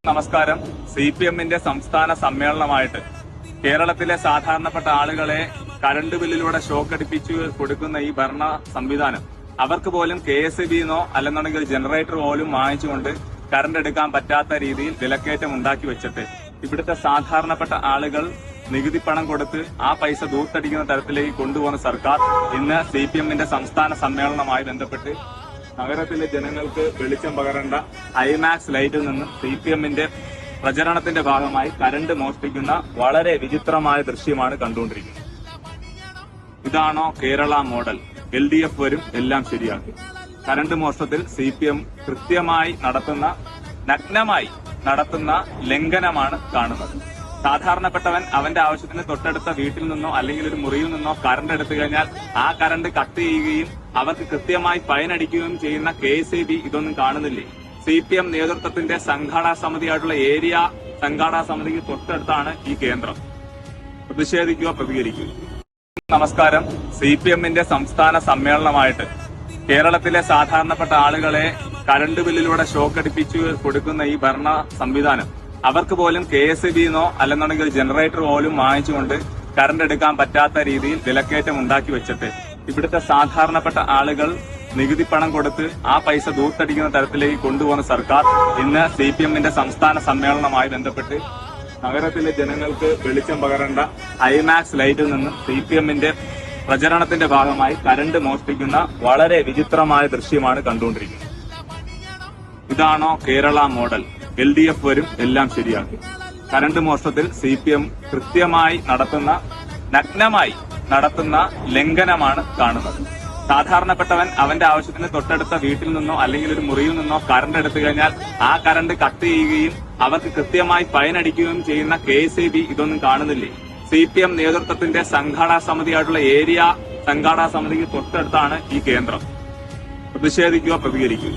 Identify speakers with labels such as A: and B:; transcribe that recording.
A: നമസ്കാരം. C P എമ്മിന്റെ സംസ്ഥാന സമ്മേളനമായിട്ട് കേരളത്തിലെ സാധാരണപ്പെട്ട ആളുകളെ കരണ്ട് ബില്ലിലൂടെ ഷോക്ക് ഷോക്കടിപ്പിച്ചു കൊടുക്കുന്ന ഈ ഭരണ സംവിധാനം അവർക്ക് പോലും കെ എസ് ബിന്നോ അല്ലെന്നുണ്ടെങ്കിൽ ജനറേറ്റർ പോലും വാങ്ങിച്ചുകൊണ്ട് കറണ്ട് എടുക്കാൻ പറ്റാത്ത രീതിയിൽ വിലക്കയറ്റം ഉണ്ടാക്കി വെച്ചിട്ട് ഇവിടുത്തെ സാധാരണപ്പെട്ട ആളുകൾ നികുതി പണം കൊടുത്ത് ആ പൈസ ദൂർത്തടിക്കുന്ന തരത്തിലേക്ക് കൊണ്ടുപോകുന്ന സർക്കാർ ഇന്ന് സി പി എമ്മിന്റെ സംസ്ഥാന സമ്മേളനവുമായി ബന്ധപ്പെട്ട് നഗരത്തിലെ ജനങ്ങൾക്ക് വെളിച്ചം പകരേണ്ട ഐമാക്സ് ലൈറ്റിൽ നിന്ന് സി പി എമ്മിന്റെ പ്രചരണത്തിന്റെ ഭാഗമായി കരണ്ട് മോഷ്ടിക്കുന്ന വളരെ വിചിത്രമായ ദൃശ്യമാണ് കണ്ടുകൊണ്ടിരിക്കുന്നത്. ഇതാണോ Kerala model? L D F വരും എല്ലാം ശരിയാക്കും. കരണ്ട് മോഷണത്തിൽ സി പി എം കൃത്യമായി നടത്തുന്ന നഗ്നമായി നടത്തുന്ന ലംഘനമാണ് കാണുന്നത്. സാധാരണപ്പെട്ടവൻ അവന്റെ ആവശ്യത്തിന് തൊട്ടടുത്ത വീട്ടിൽ നിന്നോ അല്ലെങ്കിൽ ഒരു മുറിയിൽ നിന്നോ കറണ്ട് എടുത്തു കഴിഞ്ഞാൽ ആ കറണ്ട് കട്ട് ചെയ്യുകയും അവർക്ക് കൃത്യമായി ഫൈൻ അടിക്കുകയും ചെയ്യുന്ന കെ ഇതൊന്നും കാണുന്നില്ലേ? സി പി എം നേതൃത്വത്തിന്റെ സംഘാടക സമിതിയായിട്ടുള്ള ഏരിയ സംഘാടക സമിതിക്ക് തൊട്ടടുത്താണ് ഈ കേന്ദ്രം. പ്രതിഷേധിക്കുക പ്രതികരിക്കുക. നമസ്കാരം. സി പി എമ്മിന്റെ സംസ്ഥാന സമ്മേളനമായിട്ട് കേരളത്തിലെ സാധാരണപ്പെട്ട ആളുകളെ കരണ്ട് ബില്ലിലൂടെ ഷോക്കടിപ്പിച്ചു കൊടുക്കുന്ന ഈ ഭരണ സംവിധാനം അവർക്ക് പോലും കെ എസ് ബി എന്നോ അല്ലെന്നുണ്ടെങ്കിൽ ജനറേറ്റർ പോലും വാങ്ങിച്ചുകൊണ്ട് കറണ്ട് എടുക്കാൻ പറ്റാത്ത രീതിയിൽ വിലക്കയറ്റം ഉണ്ടാക്കി വെച്ചിട്ട് ഇവിടുത്തെ സാധാരണപ്പെട്ട ആളുകൾ നികുതി പണം കൊടുത്ത് ആ പൈസ ദൂർത്തടിക്കുന്ന തരത്തിലേക്ക് കൊണ്ടുപോകുന്ന സർക്കാർ ഇന്ന് സി പി എമ്മിന്റെ സംസ്ഥാന സമ്മേളനവുമായി ബന്ധപ്പെട്ട് നഗരത്തിലെ ജനങ്ങൾക്ക് വെളിച്ചം പകരേണ്ട ഐമാക്സ് ലൈറ്റിൽ നിന്ന് സി പി എമ്മിന്റെ പ്രചരണത്തിന്റെ ഭാഗമായി കരണ്ട് മോഷ്ടിക്കുന്ന വളരെ വിചിത്രമായ ദൃശ്യമാണ് കണ്ടുകൊണ്ടിരിക്കുന്നത്. ഇതാണോ Kerala model? L D F വരും എല്ലാം ശരിയാക്കും കരണ്ട് മോഷണത്തിൽ സി പി എം കൃത്യമായി നടത്തുന്ന നഗ്നമായി നടത്തുന്ന ലംഘനമാണ് കാണുന്നത്. സാധാരണപ്പെട്ടവൻ അവന്റെ ആവശ്യത്തിന് തൊട്ടടുത്ത വീട്ടിൽ നിന്നോ അല്ലെങ്കിൽ ഒരു മുറിയിൽ നിന്നോ കറണ്ട് എടുത്തു കഴിഞ്ഞാൽ ആ കറണ്ട് കട്ട് ചെയ്യുകയും അവർക്ക് കൃത്യമായി ഫൈൻ അടിക്കുകയും ചെയ്യുന്ന കെ എസ് ഇതൊന്നും കാണുന്നില്ലേ? സി പി എം നേതൃത്വത്തിന്റെ സംഘാടക സമിതിയായിട്ടുള്ള ഏരിയ സംഘാടക സമിതിക്ക് തൊട്ടടുത്താണ് ഈ കേന്ദ്രം. പ്രതിഷേധിക്കുക പ്രതികരിക്കുക.